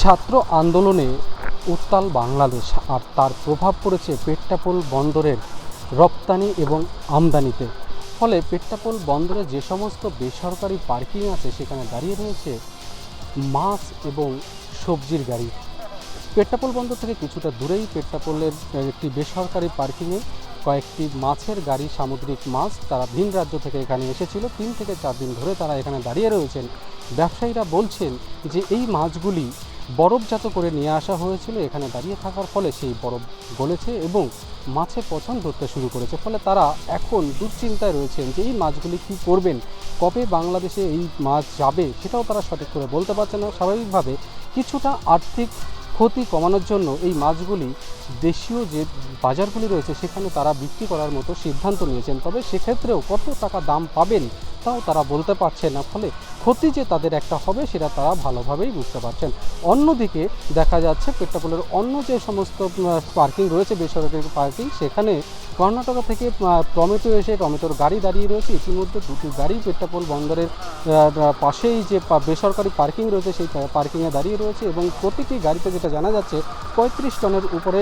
ছাত্র আন্দোলনে উত্তাল বাংলাদেশ, আর তার প্রভাব পড়েছে পেট্টাপোল বন্দরের রপ্তানি এবং আমদানিতে। ফলে পেট্টাপোল বন্দরে যে সমস্ত বেসরকারি পার্কিং আছে, সেখানে দাঁড়িয়ে রয়েছে মাছ এবং সবজির গাড়ি। পেট্টাপোল বন্দর থেকে কিছুটা দূরেই পেট্টাপোলের একটি বেসরকারি পার্কিংয়ে কয়েকটি মাছের গাড়ি, সামুদ্রিক মাছ তারা ভিন রাজ্য থেকে এখানে এসেছিল। তিন থেকে চার দিন ধরে তারা এখানে দাঁড়িয়ে রয়েছেন। ব্যবসায়ীরা বলছেন যে, এই মাছগুলি বরফজাত করে নিয়ে আসা হয়েছিল, এখানে দাঁড়িয়ে থাকার ফলে সেই বরফ গলেছে এবং মাছে পছন্দ ধরতে শুরু করেছে। ফলে তারা এখন দুশ্চিন্তায় রয়েছেন যে এই মাছগুলি কী করবেন, কবে বাংলাদেশে এই মাছ যাবে, সেটাও তারা সঠিক করে বলতে পারছে না। স্বাভাবিকভাবে কিছুটা আর্থিক ক্ষতি কমানোর জন্য এই মাছগুলি দেশীয় যে বাজারগুলি রয়েছে, সেখানে তারা বিক্রি করার মতো সিদ্ধান্ত নিয়েছেন। তবে সেক্ষেত্রেও কত টাকা দাম পাবেন, তাও তারা বলতে পারছে না। ফলে ক্ষতি যে তাদের একটা হবে সেটা তারা ভালোভাবেই বুঝতে পারছেন। অন্যদিকে দেখা যাচ্ছে পেট্টাপোলের অন্য যে সমস্ত পার্কিং রয়েছে, বেসরকারি পার্কিং, সেখানে কর্ণাটকা থেকে টমেটো এসে টমেটোর গাড়ি দাঁড়িয়ে রয়েছে। ইতিমধ্যে দুটি গাড়ি পেট্টাপোল বন্দরের পাশেই যে বেসরকারি পার্কিং রয়েছে, সেই পার্কিংয়ে দাঁড়িয়ে রয়েছে এবং প্রতিটি গাড়িতে যেটা জানা যাচ্ছে, পঁয়ত্রিশ টনের উপরে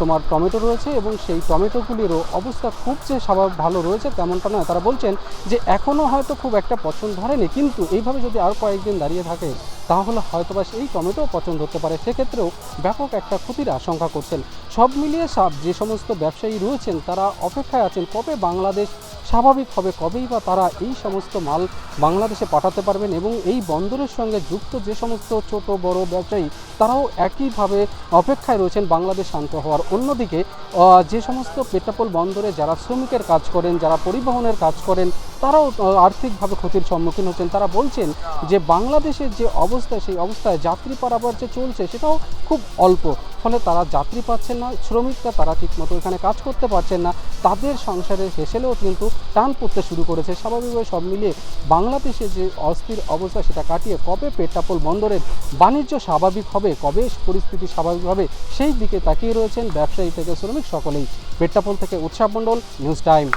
তোমার টমেটো রয়েছে এবং সেই টমেটোগুলিরও অবস্থা খুব যে স্বাভাবিক ভালো রয়েছে তেমনটা নয়। তারা বলছেন যে এখনও হয়তো খুব একটা পছন্দ ধরেনি কিন্তু এইভাবে যদি আর কয়েকদিন দাঁড়িয়ে থাকে, তাহলে হয়তোবা সেই টমেটো পছন্দ হতে পারে। সেক্ষেত্রেও ব্যাপক একটা ক্ষতির আশঙ্কা করছেন। সব মিলিয়ে সব যে সমস্ত ব্যবসায়ী রয়েছেন, তারা অপেক্ষায় আছেন, কবে বাংলাদেশ স্বাভাবিক হবে কবেই বা তারা এই সমস্ত মাল বাংলাদেশে পাঠাতে পারবেন এবং এই বন্দরের সঙ্গে যুক্ত যে সমস্ত ছোট, বড় ব্যবসায়ী, তারাও একইভাবে অপেক্ষায় রয়েছেন বাংলাদেশ শান্ত হওয়ার। অন্যদিকে যে সমস্ত পেট্রাপোল বন্দরে যারা শ্রমিকের কাজ করেন, যারা পরিবহনের কাজ করেন, তারাও আর্থিকভাবে ক্ষতির সম্মুখীন হচ্ছেন। তারা বলছেন যে বাংলাদেশের যে অবস্থা, সেই অবস্থায় যাত্রী পারাপার যে চলছে, সেটাও খুব অল্প। ফলে তারা যাত্রী পাচ্ছেন না, শ্রমিকরা তারা ঠিকমতো এখানে কাজ করতে পারছেন না। তাদের সংসারের হেসেলেও কিন্তু টান পড়তে শুরু করেছে। স্বাভাবিকভাবে সব মিলিয়ে বাংলাদেশে যে অস্থির অবস্থা, সেটা কাটিয়ে কবে পেট্রাপোল বন্দরের বাণিজ্য স্বাভাবিক হবে, কবে পরিস্থিতি স্বাভাবিক হবে, সেই দিকে তাকিয়ে রয়েছেন ব্যবসায়ী থেকে শ্রমিক সকলেই। পেট্রাপোল থেকে উৎসাহ মণ্ডল, নিউজ টাইম।